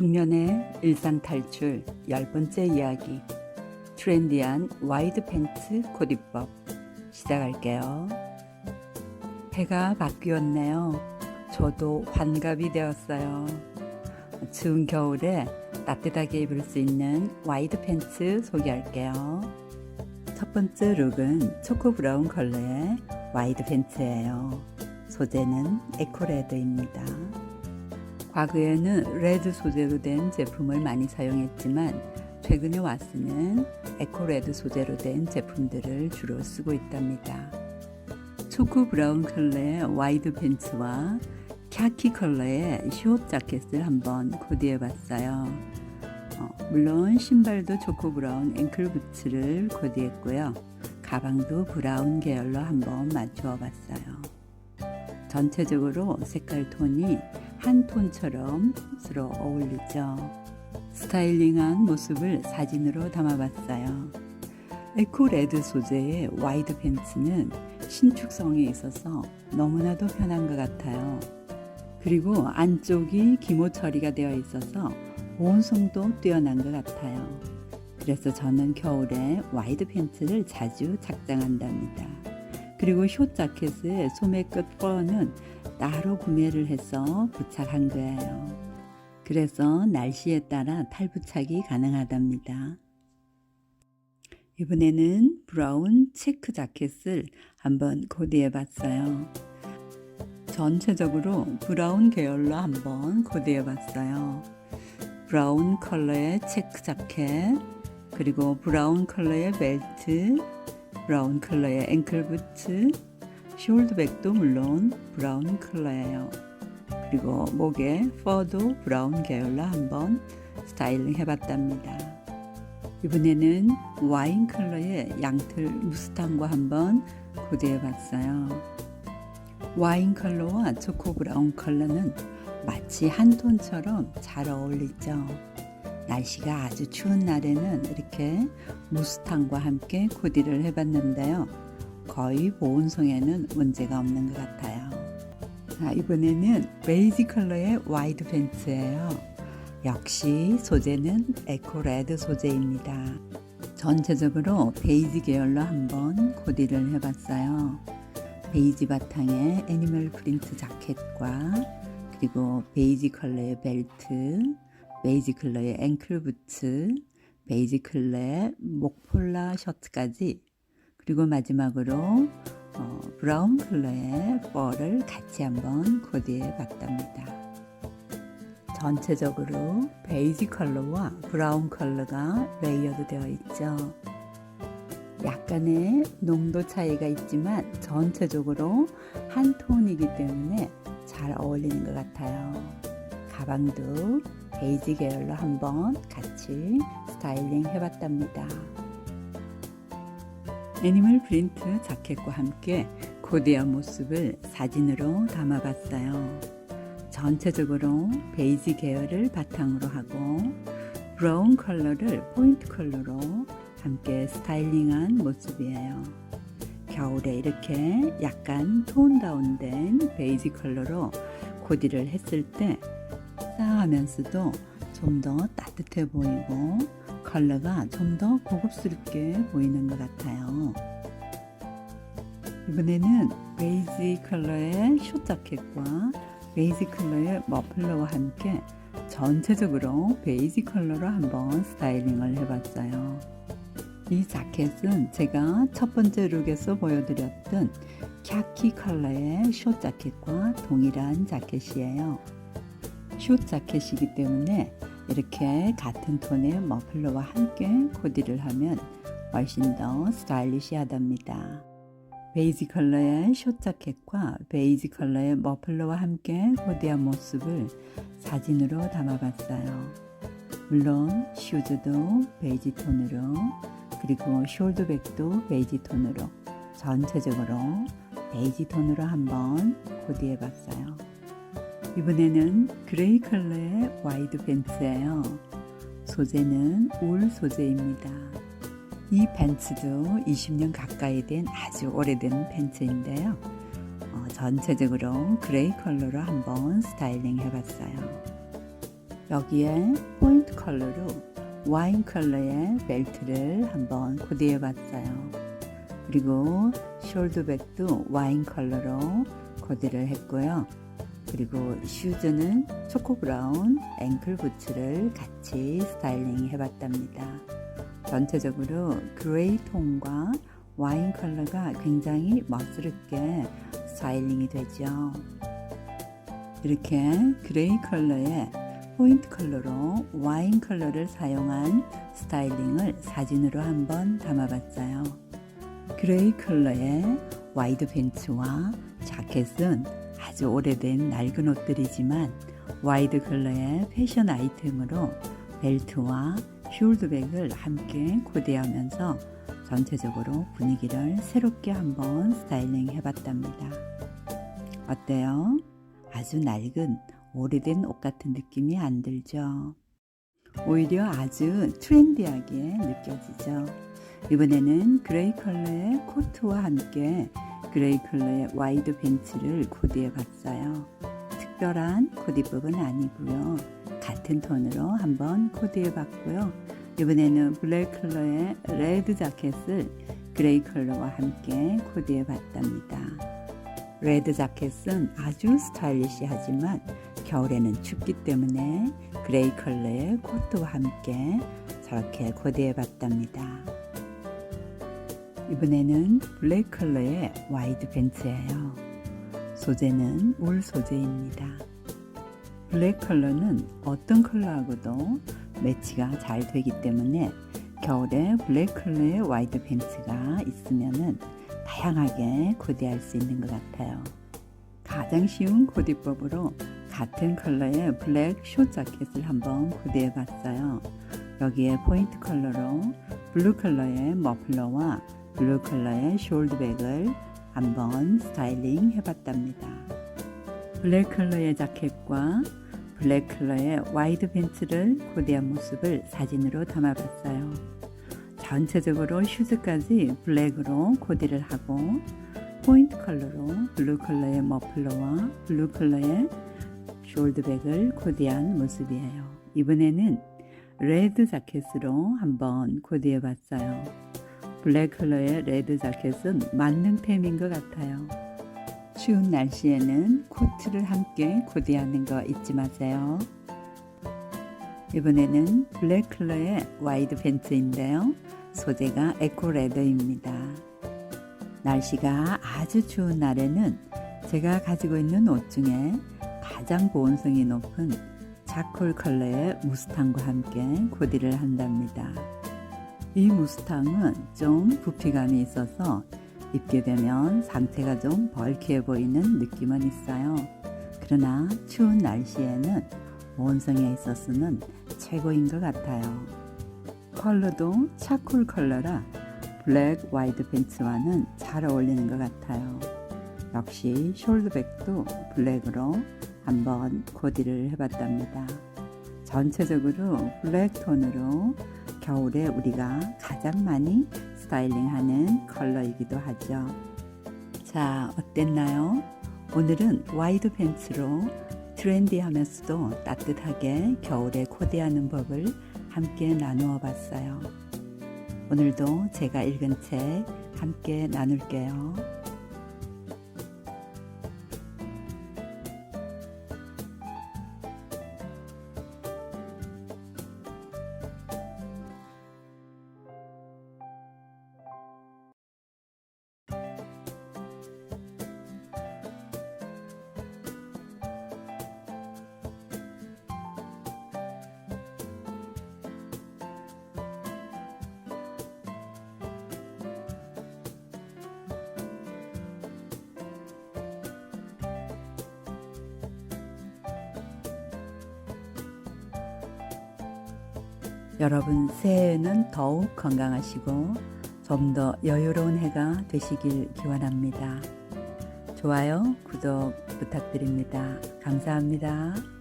중년의 일상 탈출 열 번째 이야기 트렌디한 와이드 팬츠 코디법 시작할게요. 해가 바뀌었네요. 저도 환갑이 되었어요. 추운 겨울에 따뜻하게 입을 수 있는 와이드 팬츠 소개할게요. 첫 번째 룩은 초코 브라운 컬러의 와이드 팬츠예요. 소재는 에코레드입니다. 과거에는 레드 소재로 된 제품을 많이 사용했지만 최근에 와서는 에코레드 소재로 된 제품들을 주로 쓰고 있답니다. 초코 브라운 컬러의 와이드 팬츠와 카키 컬러의 숏 자켓을 한번 코디해 봤어요. 어, 물론 신발도 초코 브라운 앵클 부츠를 코디했고요. 가방도 브라운 계열로 한번 맞추어 봤어요. 전체적으로 색깔 톤이 한 톤처럼 서로 어울리죠. 스타일링한 모습을 사진으로 담아봤어요. 에코 레드 소재의 와이드 팬츠는 신축성이 있어서 너무나도 편한 것 같아요. 그리고 안쪽이 기모 처리가 되어 있어서 보온성도 뛰어난 것 같아요. 그래서 저는 겨울에 와이드 팬츠를 자주 착장한답니다. 그리고 숏 자켓의 소매 끝 펄은 따로 구매를 해서 부착한 거예요. 그래서 날씨에 따라 탈부착이 가능하답니다. 이번에는 브라운 체크 자켓을 한번 코디해 봤어요. 전체적으로 브라운 계열로 한번 코디해 봤어요. 브라운 컬러의 체크 자켓, 그리고 브라운 컬러의 벨트, 브라운 컬러의 앵클 부츠, 숄드백도 물론 브라운 컬러예요. 그리고 목에 퍼도 브라운 계열로 한번 스타일링 해봤답니다. 이번에는 와인 컬러의 양틀 무스탕과 한번 코디해봤어요. 와인 컬러와 초코 브라운 컬러는 마치 한 톤처럼 잘 어울리죠. 날씨가 아주 추운 날에는 이렇게 무스탕과 함께 코디를 해봤는데요. 거의 보온성에는 문제가 없는 것 같아요. 자, 이번에는 베이지 컬러의 와이드 팬츠예요. 역시 소재는 에코 레드 소재입니다. 전체적으로 베이지 계열로 한번 코디를 해봤어요. 베이지 바탕에 애니멀 프린트 자켓과 그리고 베이지 컬러의 벨트, 베이지 컬러의 앵클 부츠, 베이지 컬러의 목폴라 셔츠까지 그리고 마지막으로 어, 브라운 컬러의 펄을 같이 한번 코디해 봤답니다. 전체적으로 베이지 컬러와 브라운 컬러가 레이어드 되어 있죠. 약간의 농도 차이가 있지만 전체적으로 한 톤이기 때문에 잘 어울리는 것 같아요. 가방도 베이지 계열로 한번 같이 스타일링 해봤답니다. 애니멀 프린트 자켓과 함께 코디한 모습을 사진으로 담아봤어요. 전체적으로 베이지 계열을 바탕으로 하고 브라운 컬러를 포인트 컬러로 함께 스타일링한 모습이에요. 겨울에 이렇게 약간 톤 다운된 베이지 컬러로 코디를 했을 때 싸하면서도 좀 더 따뜻해 보이고 컬러가 좀 더 고급스럽게 보이는 것 같아요. 이번에는 베이지 컬러의 숏 자켓과 베이지 컬러의 머플러와 함께 전체적으로 베이지 컬러로 한번 스타일링을 해봤어요. 이 자켓은 제가 첫 번째 룩에서 보여드렸던 카키 컬러의 숏 자켓과 동일한 자켓이에요. 숏 자켓이기 때문에 이렇게 같은 톤의 머플러와 함께 코디를 하면 훨씬 더 스타일리시하답니다. 베이지 컬러의 숏 자켓과 베이지 컬러의 머플러와 함께 코디한 모습을 사진으로 담아봤어요. 물론 슈즈도 베이지 톤으로 그리고 숄더백도 베이지 톤으로 전체적으로 베이지 톤으로 한번 코디해 봤어요. 이번에는 그레이 컬러의 와이드 팬츠예요. 소재는 울 소재입니다. 이 팬츠도 20년 가까이 된 아주 오래된 팬츠인데요. 어, 전체적으로 그레이 컬러로 한번 스타일링 해봤어요. 여기에 포인트 컬러로 와인 컬러의 벨트를 한번 코디해 봤어요. 그리고 숄더백도 와인 컬러로 코디를 했고요. 그리고 슈즈는 초코 브라운 앵클 부츠를 같이 스타일링 해봤답니다. 전체적으로 그레이 톤과 와인 컬러가 굉장히 멋스럽게 스타일링이 되죠. 이렇게 그레이 컬러의 포인트 컬러로 와인 컬러를 사용한 스타일링을 사진으로 한번 담아봤어요. 그레이 컬러의 와이드 팬츠와 자켓은 아주 오래된 낡은 옷들이지만 와이드 컬러의 패션 아이템으로 벨트와 숄드백을 함께 코디하면서 전체적으로 분위기를 새롭게 한번 스타일링 해봤답니다. 어때요? 아주 낡은 오래된 옷 같은 느낌이 안 들죠? 오히려 아주 트렌디하게 느껴지죠? 이번에는 그레이 컬러의 코트와 함께 그레이 컬러의 와이드 벤츠를 코디해 봤어요. 특별한 코디법은 아니고요. 같은 톤으로 한번 코디해 봤고요. 이번에는 블랙 컬러의 레드 자켓을 그레이 컬러와 함께 코디해 봤답니다. 레드 자켓은 아주 스타일리시하지만 겨울에는 춥기 때문에 그레이 컬러의 코트와 함께 저렇게 코디해 봤답니다. 이번에는 블랙 컬러의 와이드 벤츠예요. 소재는 울 소재입니다. 블랙 컬러는 어떤 컬러하고도 매치가 잘 되기 때문에 겨울에 블랙 컬러의 와이드 벤츠가 있으면은 다양하게 코디할 수 있는 것 같아요. 가장 쉬운 코디법으로 같은 컬러의 블랙 숏 자켓을 한번 코디해 봤어요. 여기에 포인트 컬러로 블루 컬러의 머플러와 블루 컬러의 숄드백을 한번 스타일링 해봤답니다. 블랙 컬러의 자켓과 블랙 컬러의 와이드 벤츠를 코디한 모습을 사진으로 담아봤어요. 전체적으로 슈즈까지 블랙으로 코디를 하고 포인트 컬러로 블루 컬러의 머플러와 블루 컬러의 숄드백을 코디한 모습이에요. 이번에는 레드 자켓으로 한번 코디해 봤어요. 블랙 컬러의 레드 자켓은 만능템인 것 같아요. 추운 날씨에는 코트를 함께 코디하는 거 잊지 마세요. 이번에는 블랙 컬러의 와이드 팬츠인데요. 소재가 에코 레더입니다. 날씨가 아주 추운 날에는 제가 가지고 있는 옷 중에 가장 보온성이 높은 차콜 컬러의 무스탕과 함께 코디를 한답니다. 이 무스탕은 좀 부피감이 있어서 입게 되면 상체가 좀 벌키해 보이는 느낌은 있어요. 그러나 추운 날씨에는 보온성에 있어서는 최고인 것 같아요. 컬러도 차콜 컬러라 블랙 와이드 팬츠와는 잘 어울리는 것 같아요. 역시 숄드백도 블랙으로 한번 코디를 해봤답니다. 전체적으로 블랙 톤으로 겨울에 우리가 가장 많이 스타일링하는 컬러이기도 하죠. 자, 어땠나요? 오늘은 와이드 팬츠로 트렌디하면서도 따뜻하게 겨울에 코디하는 법을 함께 나누어 봤어요. 오늘도 제가 읽은 책 함께 나눌게요. 여러분 새해에는 더욱 건강하시고 좀 더 여유로운 해가 되시길 기원합니다. 좋아요, 구독 부탁드립니다. 감사합니다.